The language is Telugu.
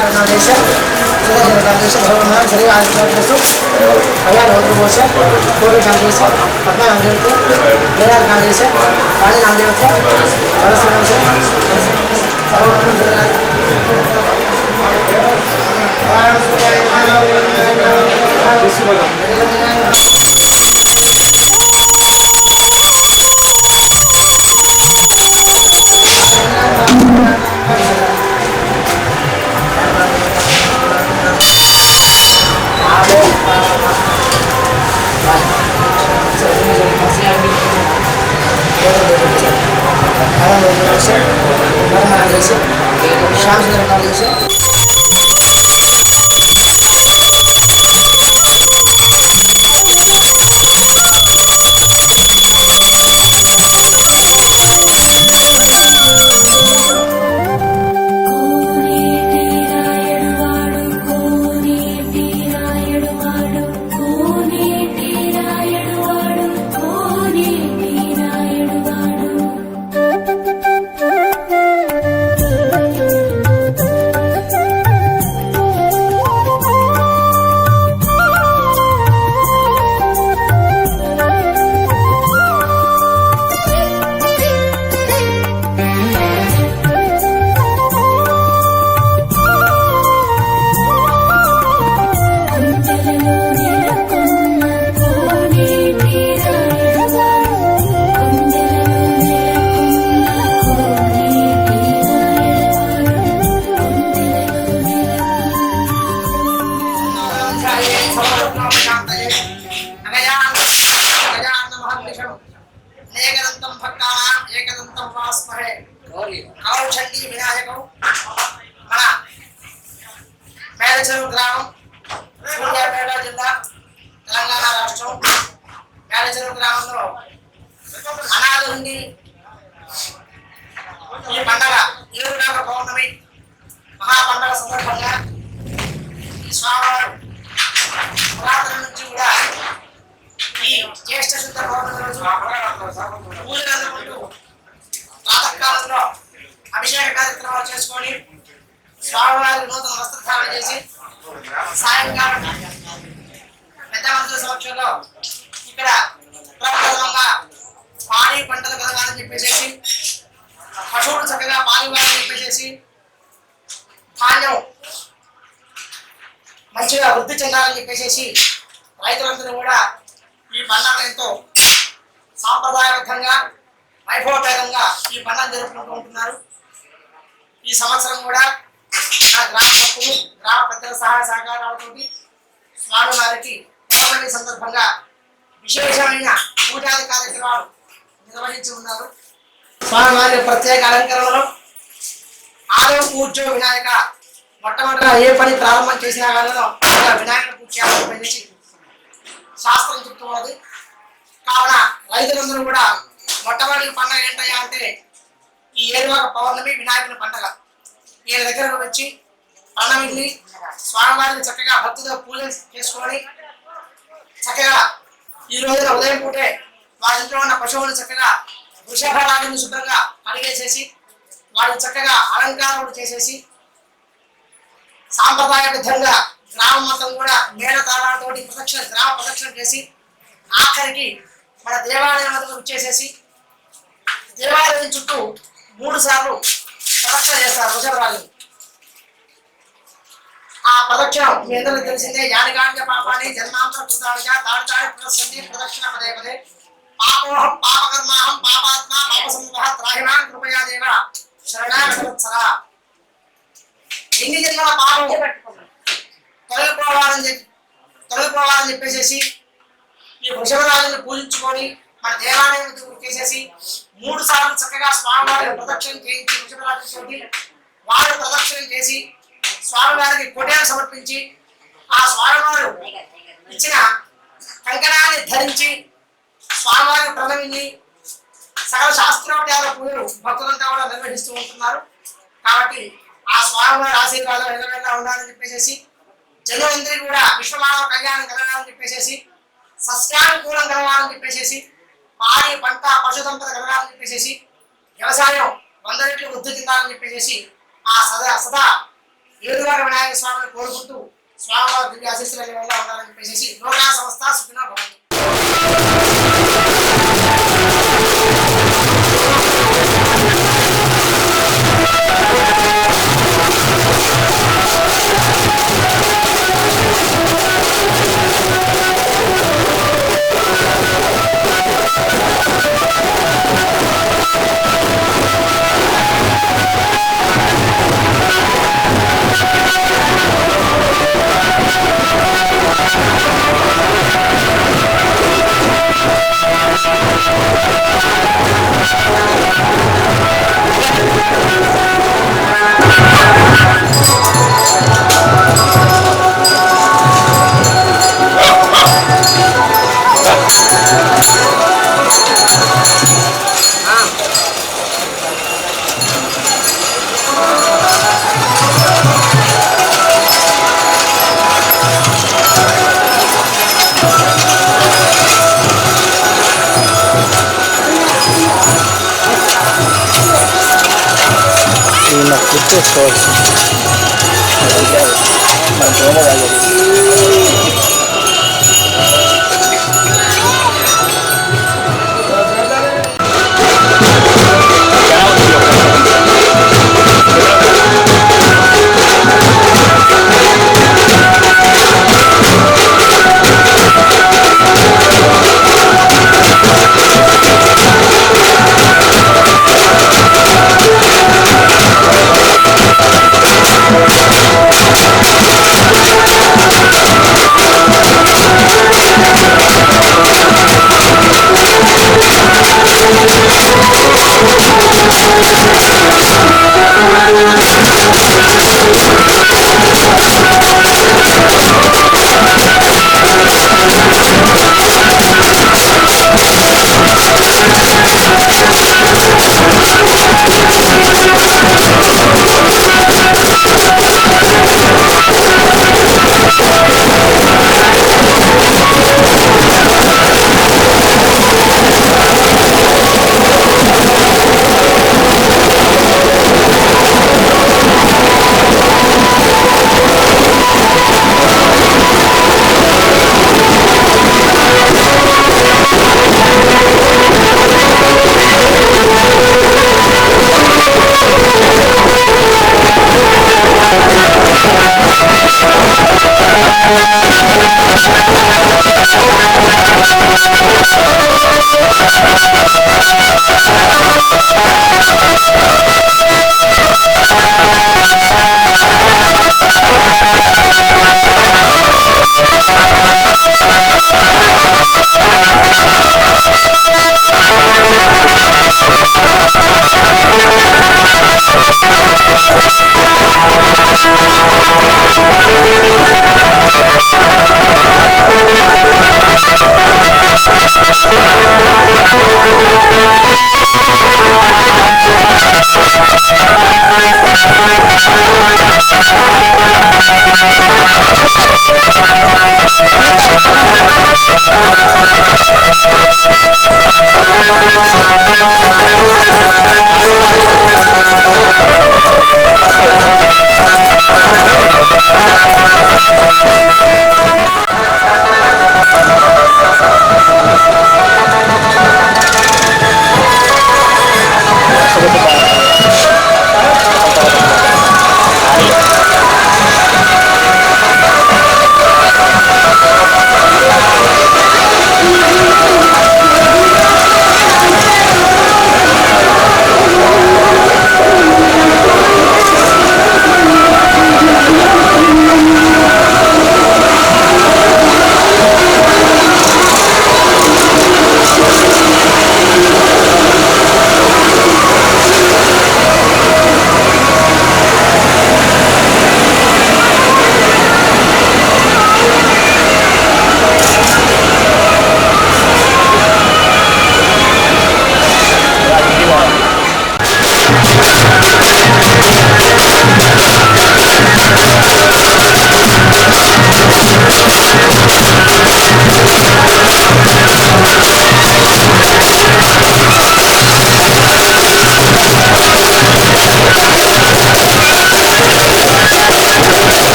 कारणादेश जगदेवतादेश भगवान् श्रीवासु भयानोद्रघोष पूर्वकादेश पद्मनादेव वेदाकादेश कालिनादेव सरस्वदेश सर्वत्र বানিয়েছে మేడచెరు గ్రామం సూర్యాపేట జిల్లా తెలంగాణ రాష్ట్రం. మేడచెరు గ్రామంలో అనాథ ఉండి ఈ పండగ ఏరునాక పౌర్ణమి మహా పండగ సందర్భంగా ఈ స్వామివారు పురాతన నుంచి కూడా ఈ జ్యేష్ఠ శుద్ధ పౌర్ణమి రోజు పూజలు అందుకుంటూ ప్రాతకాలంలో అభిషేక కార్యక్రమాలు చేసుకొని స్వామివారి నూతన వస్త్రధారణ చేసి సాయంకాలం పెద్ద మంత్రుల సమక్షంలో ఇక్కడ ప్రప్రథమంగా పాడి పంటలు కలగాలని చెప్పేసి పశువులు చక్కగా పాలివ్వాలని చెప్పేసి ధాన్యం మంచిగా వృద్ధి చెందాలని చెప్పేసి రైతులందరూ కూడా ఈ పండుగ ఎంతో సాంప్రదాయబద్ధంగా వైభవపేతంగా ఈ పండుగ జరుపుకుంటూ ఉంటున్నారు. ఈ సంవత్సరం కూడా ఆ గ్రామ భక్తులు గ్రామ పెద్దల సహాయ సహకారాలతో స్వామి వారికి పౌర్ణమి సందర్భంగా విశేషమైన పూజాది కార్యక్రమాలు నిర్వహించి ఉన్నారు. స్వామి వారి ప్రత్యేక అలంకరణలో ఆదవ పూజ వినాయక మొట్టమొదట ఏ పని ప్రారంభం చేసినా కానీ వినాయక పూజ చేయాలని శాస్త్రం చెప్తూ ఉన్నది. కావున రైతులందరూ కూడా మొట్టమొదటి పండుగ ఏంటయ్యా అంటే ఈ ఏరువాక పౌర్ణమి వినాయకుని పండుగ. ఈయన దగ్గరకు వచ్చి పండమిల్లి స్వామివారిని చక్కగా భక్తితో పూజలు చేసుకొని చక్కగా ఈ రోజున ఉదయం పూటే వారి ఇంట్లో ఉన్న పశువులు చక్కగా వృషభరాజుని శుభ్రంగా కడిగేసేసి వారిని చక్కగా అలంకారములు చేసేసి సాంప్రదాయ విధంగా గ్రామం మొత్తం కూడా మేడ తాళాలతోటి ప్రదక్షిణ గ్రామ ప్రదక్షిణ చేసి ఆఖరికి మన దేవాలయం వద్దకు వచ్చేసేసి దేవాలయం చుట్టూ మూడు సార్లు ప్రదక్షిణ చేస్తారు వృషభరాజు ఆ ప్రదక్షిణం మీ అందరికీ తెలిసిందే యానిగాంగ పాపాన్ని జన్మాంతర కృతానిగా తాడుతాడి పునఃసంధి ప్రదక్షిణ పదే పదే పాపోహం పాపకర్మాహం పాపాత్మ పాప సమూహ త్రాహిమాన్ కృపయా దేవ శరణాగతవత్సర ఎన్ని జన్మల పాపం తొలగిపోవాలని చెప్పి తొలగిపోవాలని చెప్పేసి ఈ వృషభరాజుని పూజించుకొని మన దేవాలయం వద్దకు చేసేసి మూడు సార్లు చక్కగా స్వామివారిని ప్రదక్షిణం చేయించి వృషభరాజుతోటి వారు ప్రదక్షిణం చేసి స్వామివారికి కొటేలు సమర్పించి ఆ స్వామివారు ఇచ్చిన కంకణాన్ని ధరించి స్వామివారిని ప్రణమిని సకల శాస్త్రోపచార పూజలు భక్తులంతా కూడా నిర్వహిస్తూ ఉంటున్నారు. కాబట్టి ఆ స్వామివారి ఆశీర్వాదం ఎల్లవెల్లా ఉండాలని చెప్పేసి జనులందరికీ కూడా విశ్వమానవ కళ్యాణం కలగాలని చెప్పేసి సస్యానుకూలం కలగాలని చెప్పేసి మారి పంట పశుసంపద కలగాలని చెప్పేసి వ్యవసాయం వంద రెట్లు వృద్ధి చెందాలని చెప్పేసి ఆ సదా సదా ఏడువారి వినాయక స్వామిని కోరుకుంటూ స్వామివారి దివ్య ఆశీస్సులు వల్ల ఉండాలని చెప్పేసి లోకా సంస్థ సుఖిన భవంతు. నాకు